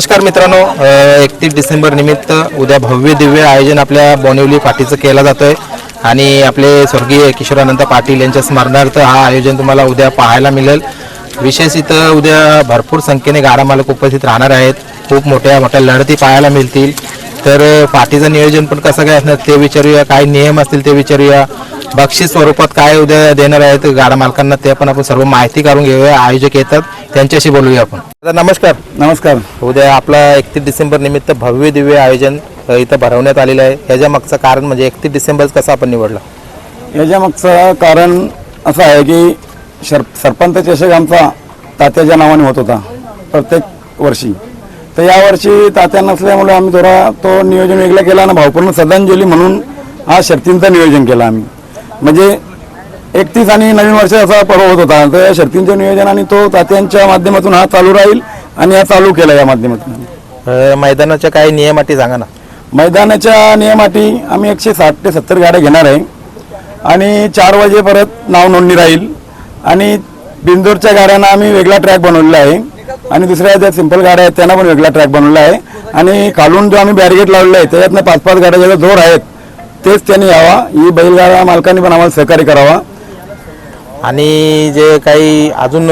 नमस्कार मित्रांनो एकतीस डिसेंबर निमित्त उद्या भव्य दिव्य आयोजन आपल्या बोनिवली पाटीचं केलं जातोय. आणि आपले स्वर्गीय किशोरानंद पाटील यांच्या स्मरणार्थ हा आयोजन तुम्हाला उद्या पाहायला मिळेल. विशेष इथं उद्या भरपूर संख्येने गाडा मालक उपस्थित राहणार आहेत. खूप मोठ्या मोठ्या लढती पाहायला मिळतील. तर पाठीचं पार्टीचं नियोजन पण कसं काय असणार ते विचारूया. काय नियम असतील ते विचारूया. बक्षीस स्वरूपात काय उद्या देणार आहेत गाडा मालकांना ते पण आपण सर्व माहिती काढून घेऊया. आयोजक येतात त्यांच्याशी बोलूया आपण. नमस्कार. नमस्कार. उद्या आपला एकतीस डिसेंबर निमित्त भव्य दिव्य आयोजन इथं भरवण्यात आलेलं आहे. याच्या मागचं कारण म्हणजे एकतीस डिसेंबर कसं आपण निवडलं? याच्या मागचं कारण असं आहे की शर सरपंच चषक आमचा तात्याच्या नावाने होत होता प्रत्येक वर्षी. तर यावर्षी तात्या नसल्यामुळे आम्ही थोडा तो नियोजन वेगळा केला आणि भावपूर्ण श्रद्धांजली म्हणून हा शर्तींचं नियोजन केलं आम्ही. म्हणजे एकतीस आणि नवीन वर्ष असा पर्व होत होता. तर या शर्तींचं नियोजन आणि तो तात्यांच्या माध्यमातून हा चालू राहील आणि हा चालू केला या माध्यमातून. मैदानाच्या काही नियमाटी सांगा ना. मैदानाच्या नियमाटी आम्ही एकशे साठ ते सत्तर गाड्या घेणार आहे. आणि चार वाजे परत नाव नोंदणी राहील. आणि बिंदूरच्या गाड्यांना आम्ही वेगळा ट्रॅक बनवलेला आहे. आणि दुसऱ्या ज्या सिंपल गाड्या आहेत त्यांना पण वेगळा ट्रॅक बनवला आहे. आणि खालून जो आम्ही बॅरिगेट लावलेला आहे त्याच्यातनं पाच पाच गाड्या ज्याचा जोर आहेत तेच त्यांनी यावा. ही बैलगाडा मालकांनी पण आम्हाला सहकार्य करावा. आणि जे काही अजून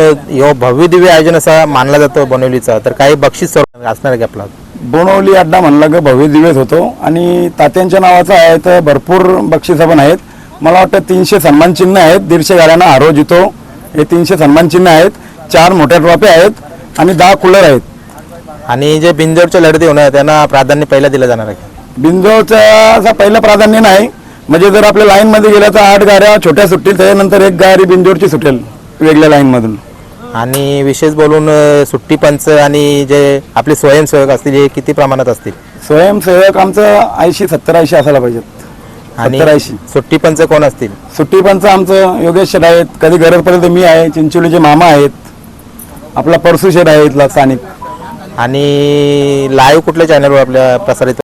भव्य दिव्य आयोजन असा मानला जातो बनवलीचा तर काही बक्षीस असणार आहे की आपला? बोनवली अड्डा म्हणला की भव्य दिवस होतो. आणि तात्यांच्या नावाचा आहे तर भरपूर बक्षिसं पण आहेत. मला वाटतं तीनशे सन्मान चिन्ह आहेत दीडशे गाड्यांना आरो जितो हे तीनशे सन्मान चिन्ह आहेत चार मोठ्या ट्रॉफी आहेत आणि दहा कूलर आहेत. आणि जे बिंजोरच्या लढती होणार त्यांना प्राधान्य पहिला दिलं जाणार आहे बिंजोचा असा पहिलं प्राधान्य नाही म्हणजे जर आपल्या लाईनमध्ये गेलं तर आठ गाड्या छोट्या सुटतील त्याच्यानंतर एक गाडी बिंजोरची सुटेल वेगळ्या लाईनमधून आणि विशेष बोलून अ, सुट्टी पंच आणि जे आपले स्वयंसेवक असतील हे किती प्रमाणात असतील? स्वयंसेवक आमचं ऐंशी सत्तर ऐंशी असायला पाहिजेत. आणि सत्तर ऐंशी. सुट्टी पंच कोण असतील? सुट्टी पंच आमचं योगेश शेठ आहेत. कधी गरज पडेल तर मी आहे. चिंचोलीचे मामा आहेत. आपला परसू शेठ आहे इथला स्थानिक. आणि लाईव्ह कुठल्या चॅनलवर आपल्या प्रसारित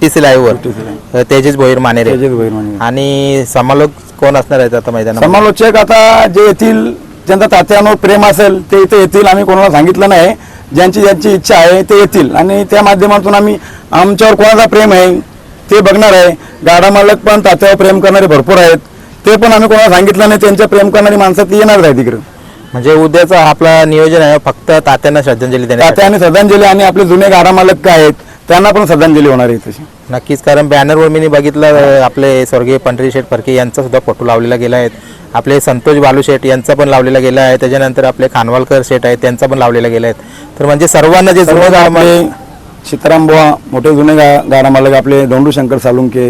टी सी लाईव्हवर तेजस भोईर मानेरे. भैरवानी. आणि समालोक कोण असणार आहेत आता मैदानात समालोचक आता जे येतील ज्यांचा तात्यांवर प्रेम असेल ते इथे येतील. आम्ही कोणाला सांगितलं नाही. ज्यांची ज्यांची इच्छा आहे ते येतील. आणि त्या माध्यमातून आम्ही आमच्यावर कोणाचा प्रेम आहे ते बघणार आहे. गाडा मालक पण तात्यावर प्रेम करणारे भरपूर आहेत. ते पण आम्ही कोणाला सांगितलं नाही त्यांच्या प्रेम करणारी माणसं ती येणार आहे तिकडे म्हणजे उद्याचा आपला नियोजन आहे फक्त तात्यांना श्रद्धांजली देण्यासाठी. तात्या आणि श्रद्धांजली आणि आपले जुने गाडा मालक काय आहेत त्यांना पण श्रद्धांजली होणार आहे तशी नक्कीच कारण बॅनरवर मी बघितलं अ, आपले स्वर्गीय पंढरी शेठ फडके यांचा सुद्धा फोटो लावलेला गेला आहे. आपले संतोष बालू शेठ यांचा पण लावलेला गेला आहे. त्याच्यानंतर आपले खानवालकर शेठ आहेत त्यांचा पण लावलेला गेला आहे. तर म्हणजे सर्वांना जे जुनं गाव आपले सीताराम बुवा मोठे जुने गा गाडा मालक आपले दोंडू शंकर सालुंके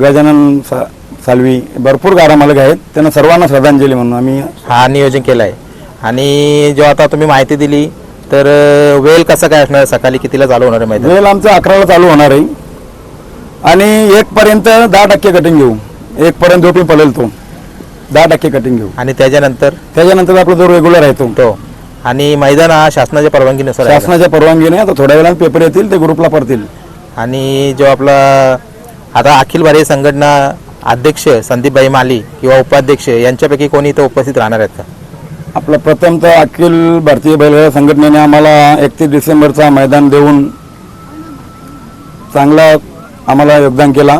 गजानन सा सालवी भरपूर गाडा मालक आहेत. त्यांना सर्वांना श्रद्धांजली म्हणून आम्ही हा नियोजन केलं आहे आणि जो आता तुम्ही माहिती दिली तर वेळ कसा काय असणार? सकाळी कितीला चालू होणार आहे वेळ आमचं अकराला चालू होणार आहे. आणि एक पर्यंत दहा टक्के कटिंग घेऊ. एक पर्यंत जो पण पळेल तो. दहा टक्के कटिंग घेऊ. आणि त्याच्यानंतर? त्याच्यानंतर आपला जो रेग्युलर आहे तो. तो. आणि मैदान हा शासनाच्या परवानगीनुसार आहे का? शासनाच्या परवानगीने आता थोड्या वेळात पेपर येतील ते ग्रुपला पडतील. आणि जो आपला आता अखिल भारतीय संघटना अध्यक्ष संदीपभाई माली किंवा उपाध्यक्ष यांच्यापैकी कोणी इथं उपस्थित राहणार आहेत का? आपलं प्रथम तर अखिल भारतीय बैलगाडा संघटनेने आम्हाला एकतीस डिसेंबरचा मैदान देऊन चांगला आम्हाला योगदान केला.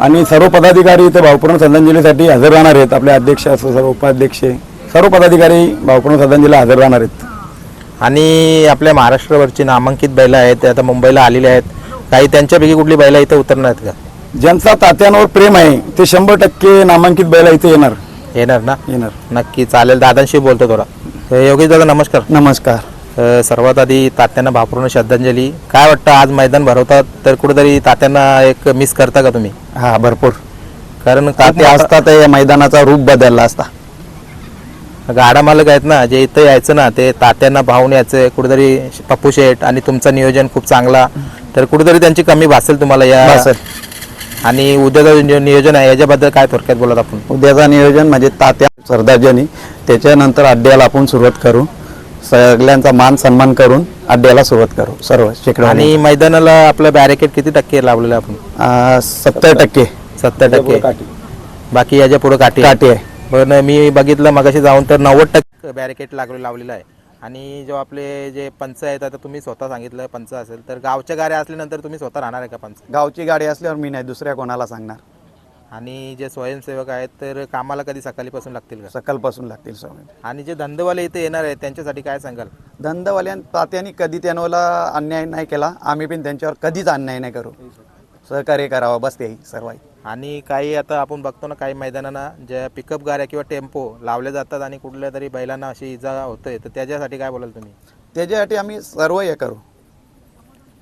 आणि सर्व पदाधिकारी इथे भावपूर्ण श्रद्धांजलीसाठी हजर राहणार आहेत. आपले अध्यक्ष असो सर्व उपाध्यक्ष सर्व पदाधिकारी भावपूर्ण श्रद्धांजलीला हजर राहणार आहेत. आणि आपल्या महाराष्ट्रावरची नामांकित बैलं आहेत आता मुंबईला आलेले आहेत. काही त्यांच्यापैकी कुठली बैलं इथं उतरणार आहेत का? ज्यांचा तात्यांवर प्रेम आहे ते शंभर टक्के नामांकित बैला इथे येणार. येणार ना? येणार. नक्की चालेल. दादांशी बोलतो थोडा. अ, योगेश दादा नमस्कार. नमस्कार. अ, सर्वात आधी तात्यांना भावपूर्ण श्रद्धांजली. काय वाटतं आज मैदान भरवतात तर कुठेतरी तात्यांना एक मिस करता का तुम्ही? हा भरपूर. कारण तात्या तात्या असता तर या मैदानाचा रूप बदलला असता. गाडा मालक आहेत ना जे इथं यायचं ना ते तात्यांना भावून यायचं. कुठेतरी पप्पू शेठ आणि तुमचं नियोजन खूप चांगला. तर कुठेतरी त्यांची कमी भासेल तुम्हाला या भासेल. आणि उद्याचं जो नियोजन आहे याच्याबद्दल काय थोडक्यात बोलत आपण? उद्याचा नियोजन म्हणजे तात्या सरदारजनी त्याच्यानंतर अड्ड्याला आपण सुरुवात करू. सगळ्यांचा मान सन्मान करून अड्ड्याला सुरुवात करू सर्व शेकडा आणि मैदानाला आपलं बॅरिकेड किती टक्के लावलेलं आहे आपण? सत्तर टक्के. सत्तर टक्के. बाकी याच्यापुढे काठी आहे. काठी आहे. पण मी बघितलं मगाशी जाऊन तर नव्वद टक्के बॅरिकेड लागले लावलेलं आहे. आणि जो आपले जे पंच आहेत आता तुम्ही स्वतः सांगितलं पंच असेल तर गावच्या गाड्या असल्यानंतर तुम्ही स्वतः राहणार आहे का पंच? गावची गाडी असल्यावर मी नाही दुसऱ्या कोणाला सांगणार. आणि जे स्वयंसेवक आहेत तर कामाला कधी सकाळीपासून लागतील का? सकलपासून लागतील सवय आणि जे धंदेवाले इथे येणार आहेत त्यांच्यासाठी काय सांगाल? धंदावाल्यां तात्यांनी कधी त्यांना अन्याय नाही केला आम्ही पण त्यांच्यावर कधीच अन्याय नाही करू. सहकार्य करावं बस ते सर्व आणि काही आता आपण बघतो ना काही मैदानांना ज्या पिकअप गाड्या किंवा टेम्पो लावले जातात आणि कुठल्या तरी बैलांना अशी इजा होतोय तर त्याच्यासाठी काय बोलाल तुम्ही? त्याच्यासाठी आम्ही सर्व हे करू.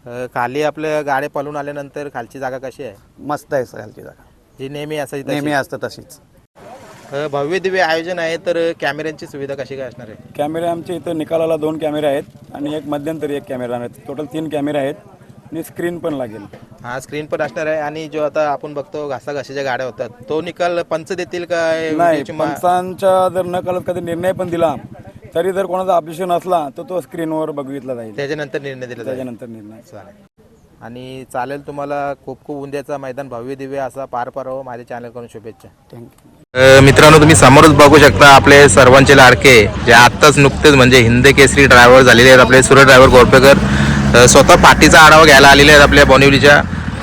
अ, खाली आपल्या गाड्या पळून आल्यानंतर खालची जागा कशी आहे? मस्त आहे सगळ्याची जागा. जी नेहमी असायची नेहमी. असतं तशीच. अ, भव्य दिव्य आयोजन आहे तर कॅमेऱ्यांची सुविधा कशी काय असणार आहे? कॅमेरे आमच्या इथं निकालाला दोन कॅमेरे आहेत आणि एक मध्यंतरी एक कॅमेरा आहे. टोटल तीन कॅमेरे आहेत. आणि स्क्रीन पण लागेल. हा स्क्रीन पण असणार आहे आणि जो आता आपण बघतो घासाघाशीच्या गाड्या होतात तो निकाल पंच देतील का? नाही त्याची मा- पंचांच्या जर न कळत कधी निर्णय पण दिला तरी जर कोणाचा ऑब्जेक्शन असला तर तो स्क्रीनवर बघितला जाईल. त्याच्यानंतर निर्णय दिला जाईल. त्याच्यानंतर निर्णय. चालेल. आणि चालेल तुम्हाला खूप खूप उद्याचा मैदान भव्य दिव्य असा पार पारावं. माझ्या चॅनल करून शुभेच्छा थँक्यू मित्रांनो तुम्ही समोरच बघू शकता आपले सर्वांचे लाडके जे आत्ताच नुकतेच म्हणजे हिंद केसरी ड्रायव्हर झालेले आहेत. आपले सुरज ड्रायव्हर गोरपेकर. स्वतः पाठीचा आढावा घ्यायला आलेले आहेत आपल्या बोनिवलीच्या.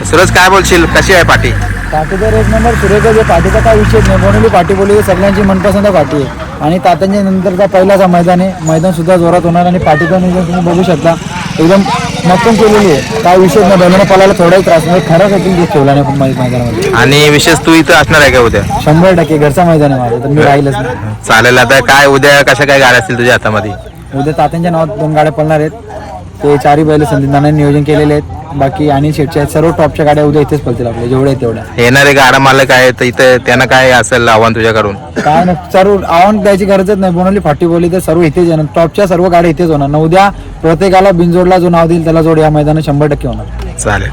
सुरज काय बोलशील? कशी आहे पाठी? पाटीचा एक नंबर सुरेख आहे. पाटीचा काय विषय नाही. बोनवली पाटी बोली सगळ्यांची मनपसंत पाटी आहे. आणि तात्यांच्या नंतरचा पहिलाचा मैदान आहे. मैदान सुद्धा जोरात होणार आणि पाटीचं नियोजन तुम्ही बघू शकता. एकदम मक्कम केलेली आहे. काय विषय नाही. बैलांना पळायला थोडाही त्रास नाही. खरं सेटिंग ठेवला नाही मैदानामध्ये. आणि विशेष तू इथं असणार आहे का उद्या? शंभर टक्के. घरचा मैदान आहे माझं. तर मी राहीलच नाही. चालेल. आता काय उद्या कशा काय गाड्या असतील तुझ्या हातामध्ये? उद्या तात्यांच्या नावात दोन गाड्या पळणार आहेत. ते चारही बैल संदीप नानांनी नियोजन केलेले आहेत. बाकी आणि शेटच्या आहेत सर्व टॉपच्या गाड्या उद्या इथेच पळतील आपल्या जेवढ्या आहेत तेवढ्या. येणारे गाडा मालक आहेत इथं त्यांना काय असेल आव्हान तुझ्याकडून? काय नाही सर्व आव्हान द्यायची गरजच नाही बोनवली फाटी बोलली तर सर्व इथेच येणार टॉपच्या सर्व गाड्या इथेच होणार. ना उद्या प्रत्येकाला बिनजोडला जो नाव देईल त्याला जोड या मैदानात शंभर टक्के होणार. चालेल.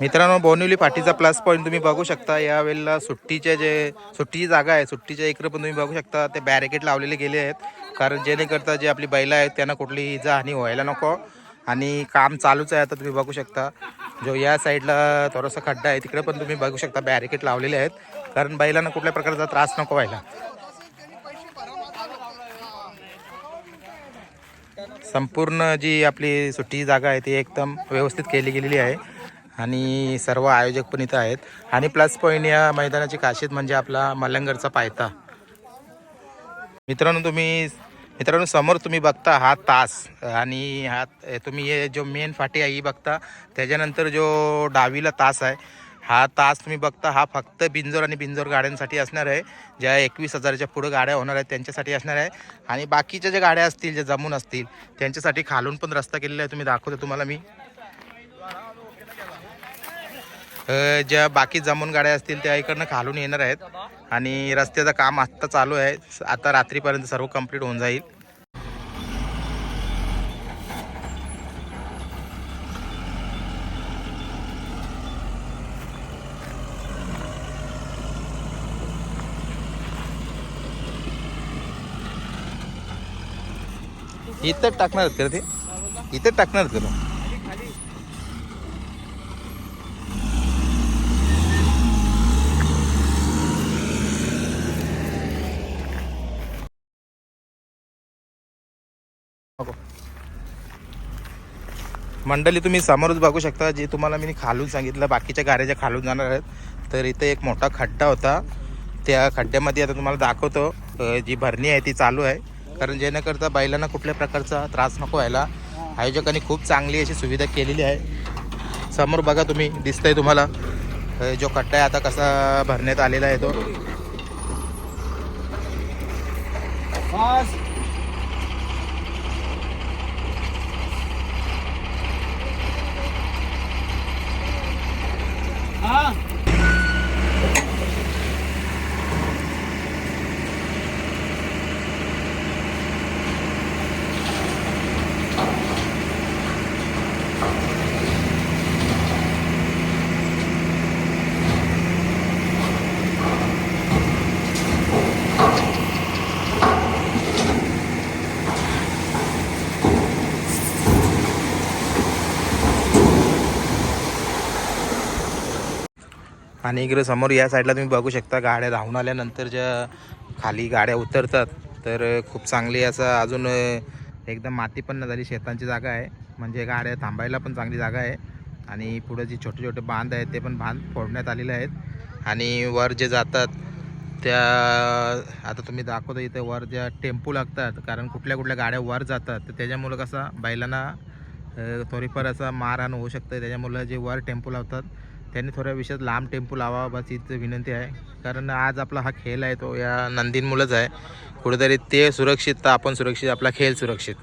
मित्रांनो बोनिवली पाठीचा प्लस पॉईंट तुम्ही बघू शकता. या वेळेला जे सुट्टीची जागा आहे सुट्टीच्या इकडे पण तुम्ही बघू शकता. ते बॅरिकेड लावलेले गेले आहेत. कारण जेणेकरता जे आपली बैलं आहेत त्यांना कुठली इजा हानी व्हायला नको. आणि काम चालूच आहे आता तुम्ही बघू शकता. जो या साईडला थोडासा खड्डा आहे तिकडे पण तुम्ही बघू शकता बॅरिकेड लावलेले आहेत. कारण बैलांना कुठल्या प्रकारचा त्रास नको व्हायला. संपूर्ण जी आपली सुट्टी जागा आहे ती एकदम व्यवस्थित केली गेलेली आहे. आणि सर्व आयोजक पण इथं आहेत. आणि प्लस पॉईंट या मैदानाची खासियत म्हणजे आपला मलंगरचा पायथा. मित्रांनो तुम्ही मित्रांनो समोर तुम्ही बघता हा तास. आणि हा तुम्ही हे जो मेन फाटी आहे ही बघता. त्याच्यानंतर जो डावीला तास आहे हा तास तुम्ही बघता हा फक्त बिंजोर आणि बिंजोर गाड्यांसाठी असणार आहे. ज्या एकवीस हजाराच्या पुढं गाड्या होणार आहेत त्यांच्यासाठी असणार आहे. आणि बाकीच्या ज्या गाड्या असतील ज्या जमून असतील त्यांच्यासाठी खालून पण रस्ता केलेला आहे तुम्ही दाखवतो तुम्हाला मी अ, ज्या बाकी जमून गाड्या असतील त्या इकडनं खालून येणार आहेत. आणि रस्त्याचं काम आत्ता चालू आहे. आता रात्रीपर्यंत सर्व कंप्लीट होऊन जाईल. इथं टाकणार आहेत का ते? इथं टाकणार आहेत का मंडळी तुम्ही समोरच बघू शकता जे तुम्हाला मी खालून सांगितलं बाकीच्या गाड्याच्या खालून जाणार आहेत. तर इथे एक मोठा खड्डा होता. त्या खड्ड्यामध्ये आता तुम्हाला दाखवतो जी भरणी आहे ती चालू आहे. कारण जेणेकरता बैलांना कुठल्या प्रकारचा त्रास नको व्हायला. आयोजकांनी खूप चांगली अशी सुविधा केलेली आहे. समोर बघा तुम्ही दिसतंय तुम्हाला. जो खड्डा आहे आता कसा भरण्यात आलेला आहे तो. आणि इकडे समोर या साईडला तुम्ही बघू शकता गाड्या धावून आल्यानंतर ज्या खाली गाड्या उतरतात तर खूप चांगली असं अजून एकदम माती पण न झाली शेतांची जागा आहे. म्हणजे गाड्या थांबायला पण चांगली जागा आहे. आणि पुढं जे छोटे छोटे बांध आहेत ते पण बांध फोडण्यात आलेले आहेत. आणि वर जे जातात त्या आता तुम्ही दाखवतो इथे वर ज्या टेम्पो लागतात कारण कुठल्या कुठल्या गाड्या वर जातात तर त्याच्यामुळं कसं बैलांना थोडीफार असा मारहाण होऊ शकतं. त्याच्यामुळं जे वर टेम्पो लावतात त्यांनी थोड्या विषयात लांब टेम्पो लावा बस हीच विनंती आहे. कारण आज आपला हा खेळ आहे तो या नंदींमुळंच आहे. कुठेतरी ते सुरक्षित तर आपण सुरक्षित आपला खेळ सुरक्षित.